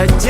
життя.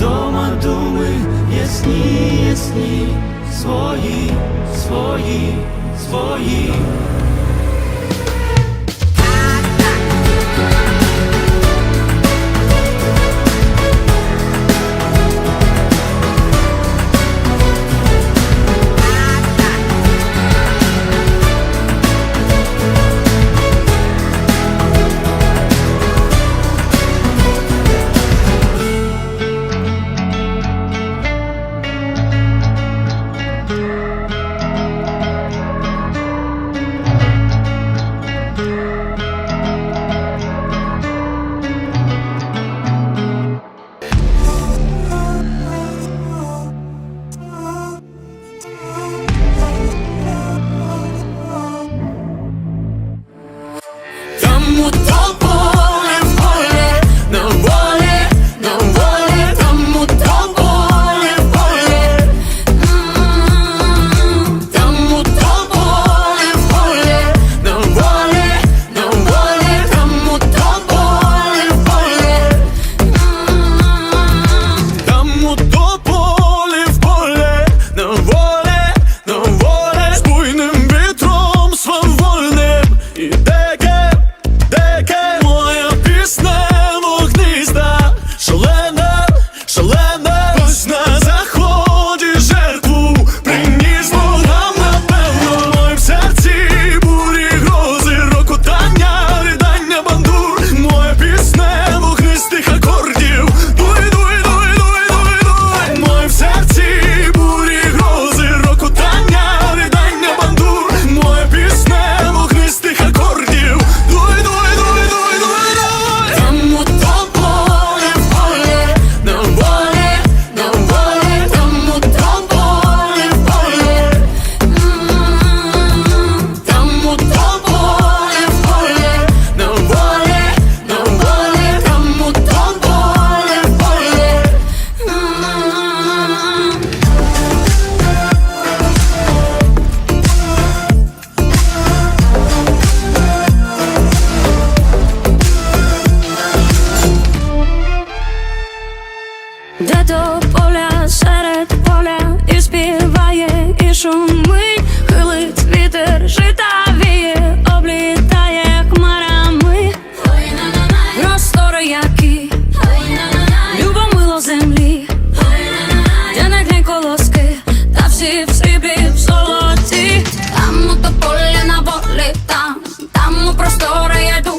Дома думи ясні, ясні, свої, свої, свої.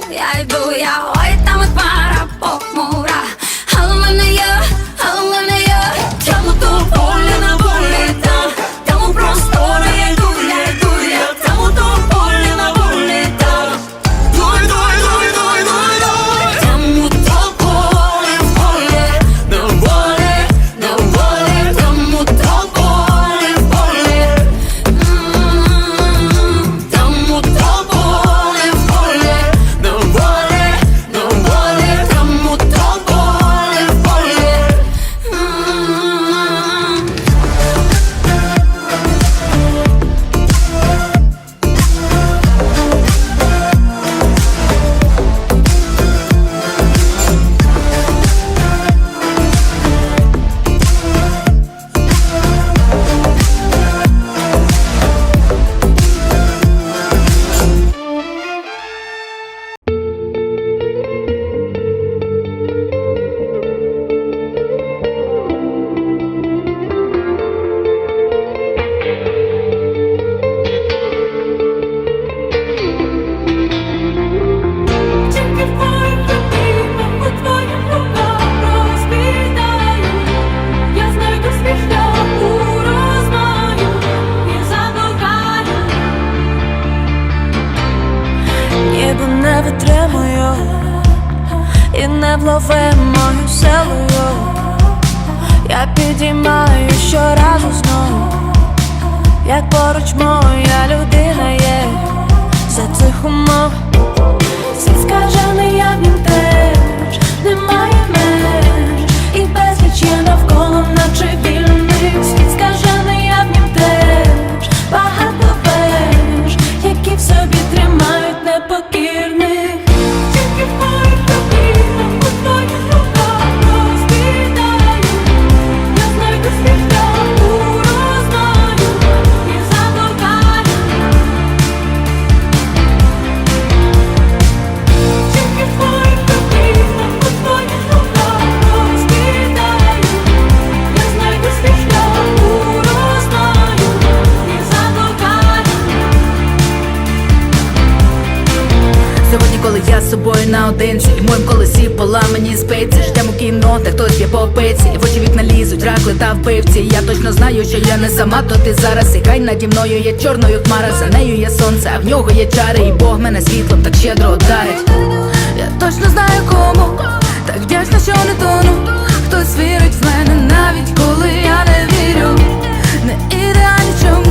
yeah, booyah, Не влове мою селою, я підіймаю щоразу знову, як поруч моя людина є за цих умов. І В моїм колесі поламані спиці. Ждемо кіно, та хтось є по пиці В очі вікна лізуть, ракли та впивці Я точно знаю, що я не сама, то ти зараз. І хай наді мною є чорною хмара, за нею є сонце, а в нього є чари. І Бог мене світлом так щедро дарить. Я точно знаю кому, так вдячна, що не тону. Хтось вірить в мене навіть коли я не вірю. Не ідеальні чому